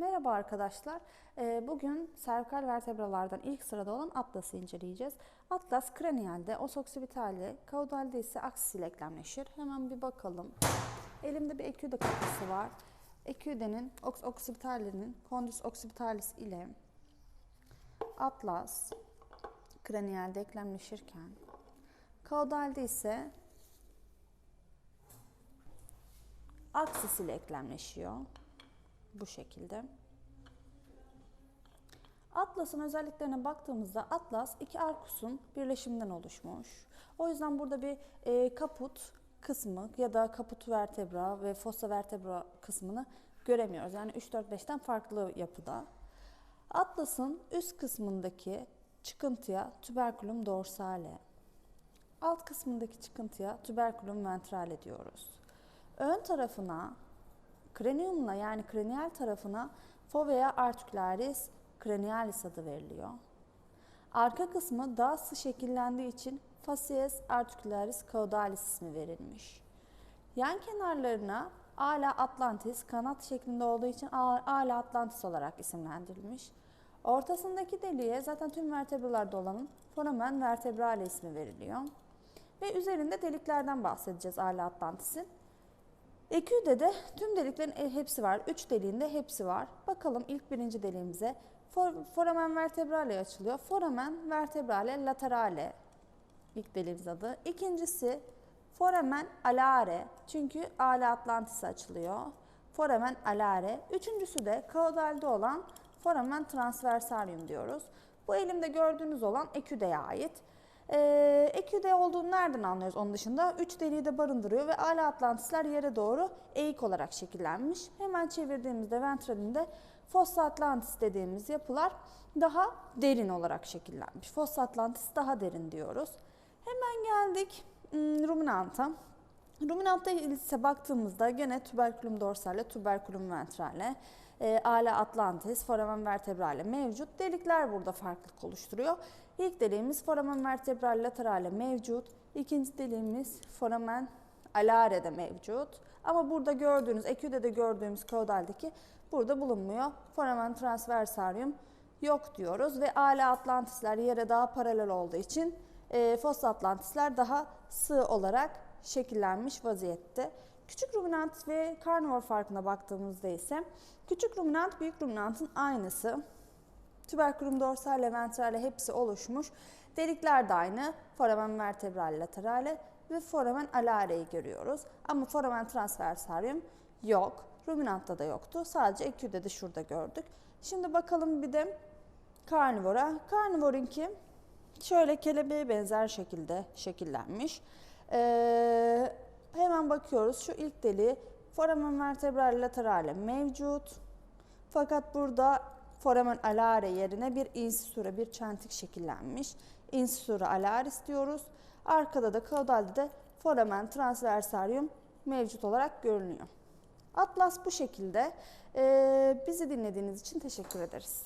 Merhaba arkadaşlar. Ee, Bugün servikal vertebralardan ilk sırada olan atlas'ı inceleyeceğiz. Atlas kraniyelde, osoksipitalde, kaudalde ise aksis ile eklemleşir. Hemen bir bakalım. Elimde bir eküde kapısı var. Eküdenin, oks oksipitalinin, kondis oksipitalis ile atlas kraniyelde eklemleşirken, kaudalde ise aksis ile eklemleşiyor. Bu şekilde. Atlas'ın özelliklerine baktığımızda Atlas iki arkusun birleşiminden oluşmuş. O yüzden burada bir e, kaput kısmı ya da kaput vertebra ve fossa vertebra kısmını göremiyoruz. Yani 3-4-5'ten farklı yapıda. Atlas'ın üst kısmındaki çıkıntıya tuberculum dorsale, alt kısmındaki çıkıntıya tuberculum ventrale diyoruz. Ön tarafına Kraniumla yani kraniyal tarafına fovea articularis cranialis adı veriliyor. Arka kısmı daha sık şekillendiği için facies articularis caudalis ismi verilmiş. Yan kenarlarına ala atlantis kanat şeklinde olduğu için ala atlantis olarak isimlendirilmiş. Ortasındaki deliğe zaten tüm vertebralarda olanın foramen vertebrale ismi veriliyor. Ve üzerinde deliklerden bahsedeceğiz ala atlantisin. Eküde de tüm deliklerin e, hepsi var. Üç deliğinde hepsi var. Bakalım ilk birinci deliğimize. For, foramen vertebrale açılıyor. Foramen vertebrale laterale ilk deliğimiz adı. İkincisi foramen alare. Çünkü ala atlantis açılıyor. Foramen alare. Üçüncüsü de kaudalde olan foramen transversarium diyoruz. Bu elimde gördüğünüz olan eküdeye ait. Ee, eküde olduğunu nereden anlıyoruz onun dışında? Üç deliği de barındırıyor ve ala atlantisler yere doğru eğik olarak şekillenmiş. Hemen çevirdiğimizde ventralinde fossa atlantis dediğimiz yapılar daha derin olarak şekillenmiş. Fossa atlantis daha derin diyoruz. Hemen geldik hmm, ruminanta. Ruminantta ise baktığımızda gene tuberculum dorsale, tuberculum ventrale, e, ala atlantis, foramen vertebrale mevcut. Delikler burada farklılık oluşturuyor. İlk deliğimiz foramen vertebral laterale mevcut. İkinci deliğimiz foramen alare'de mevcut. Ama burada gördüğünüz, eküde de gördüğümüz kaudaldeki burada bulunmuyor. Foramen transversarium yok diyoruz ve ala atlantisler yere daha paralel olduğu için e, fossa atlantisler daha sığ olarak şekillenmiş vaziyette. Küçük ruminant ve karnivor farkına baktığımızda ise küçük ruminant büyük ruminantın aynısı. Tuberculum dorsale, ventrale hepsi oluşmuş. Delikler de aynı. Foramen vertebral laterale ve foramen alare'yi görüyoruz. Ama foramen transversarium yok. Ruminantta da yoktu. Sadece eküde de şurada gördük. Şimdi bakalım bir de karnivora. Karnivorunki şöyle kelebeğe benzer şekilde şekillenmiş. Ee, hemen bakıyoruz. Şu ilk deli foramen vertebral laterale mevcut. Fakat burada foramen alare yerine bir insisura, bir çentik şekillenmiş. Insisura alaris diyoruz. Arkada da kaudalde de foramen transversarium mevcut olarak görünüyor. Atlas bu şekilde. Ee, bizi dinlediğiniz için teşekkür ederiz.